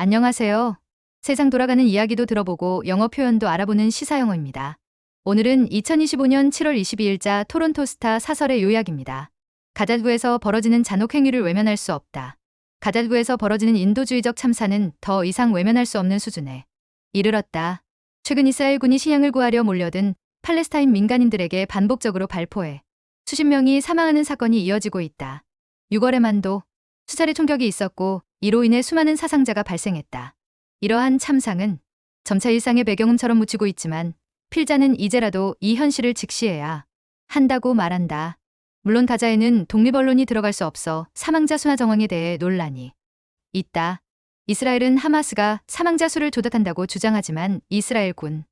안녕하세요. 세상 돌아가는 이야기도 들어보고 영어 표현도 알아보는 시사영어입니다. 오늘은 2025년 7월 22일자 토론토 스타 사설의 요약입니다. 가자구에서 벌어지는 잔혹행위를 외면할 수 없다. 가자구에서 벌어지는 인도주의적 참사는 더 이상 외면할 수 없는 수준에 이르렀다. 최근 이스라엘군이 신양을 구하려 몰려든 팔레스타인 민간인들에게 반복적으로 발포해 수십 명이 사망하는 사건이 이어지고 있다. 6월에만도 수차례 총격이 있었고 이로 인해 수많은 사상자가 발생했다. 이러한 참상은 점차 일상의 배경음처럼 묻히고 있지만 필자는 이제라도 이 현실을 직시해야 한다고 말한다. 물론 가자에는 독립언론이 들어갈 수 없어 사망자 수나 정황에 대해 논란이 있다. 이스라엘은 하마스가 사망자 수를 조작한다고 주장하지만 이스라엘군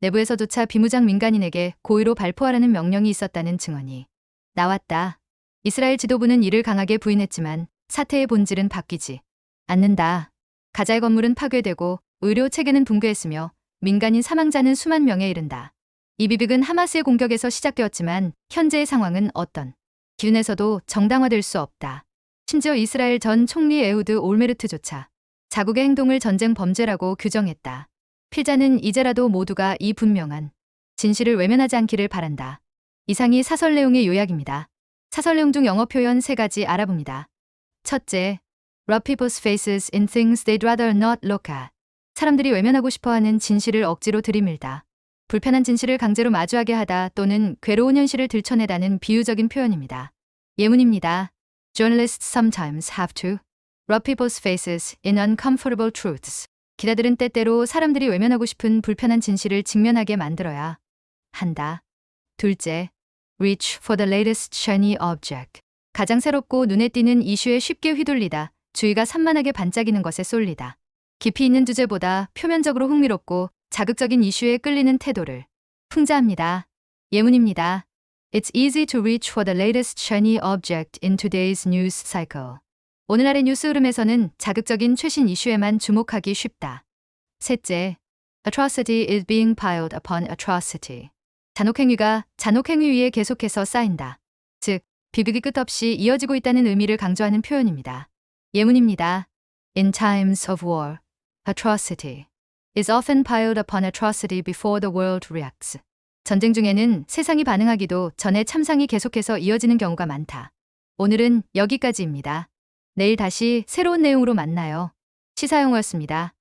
내부에서조차 비무장 민간인에게 고의로 발포하라는 명령이 있었다는 증언이 나왔다. 이스라엘 지도부는 이를 강하게 부인했지만 사태의 본질은 바뀌지 않는다. 가자의 건물은 파괴되고 의료 체계는 붕괴했으며 민간인 사망자는 수만 명에 이른다. 이 비빅은 하마스의 공격에서 시작되었지만 현재의 상황은 어떤 기준에서도 정당화될 수 없다. 심지어 이스라엘 전 총리 에후드 올메르트조차 자국의 행동을 전쟁 범죄라고 규정했다. 필자는 이제라도 모두가 이 분명한 진실을 외면하지 않기를 바란다. 이상이 사설 내용의 요약입니다. 사설 내용 중 영어 표현 세 가지 알아봅니다. 첫째, rub people's faces in things they'd rather not look at. 사람들이 외면하고 싶어하는 진실을 억지로 들이밀다. 불편한 진실을 강제로 마주하게 하다 또는 괴로운 현실을 들춰내다는 비유적인 표현입니다. 예문입니다. Journalists sometimes have to rub people's faces in uncomfortable truths. 기자들은 때때로 사람들이 외면하고 싶은 불편한 진실을 직면하게 만들어야 한다. 둘째, reach for the latest shiny object. 가장 새롭고 눈에 띄는 이슈에 쉽게 휘둘리다. 주의가 산만하게 반짝이는 것에 쏠리다. 깊이 있는 주제보다 표면적으로 흥미롭고 자극적인 이슈에 끌리는 태도를 풍자합니다. 예문입니다. It's easy to reach for the latest shiny object in today's news cycle. 오늘날의 뉴스 흐름에서는 자극적인 최신 이슈에만 주목하기 쉽다. 셋째, atrocity is being piled upon atrocity. 잔혹행위가 잔혹행위 위에 계속해서 쌓인다. 즉, 비극이 끝없이 이어지고 있다는 의미를 강조하는 표현입니다. 예문입니다. In times of war, atrocity is often piled upon atrocity before the world reacts. 전쟁 중에는 세상이 반응하기도 전에 참상이 계속해서 이어지는 경우가 많다. 오늘은 여기까지입니다. 내일 다시 새로운 내용으로 만나요. 시사영어였습니다.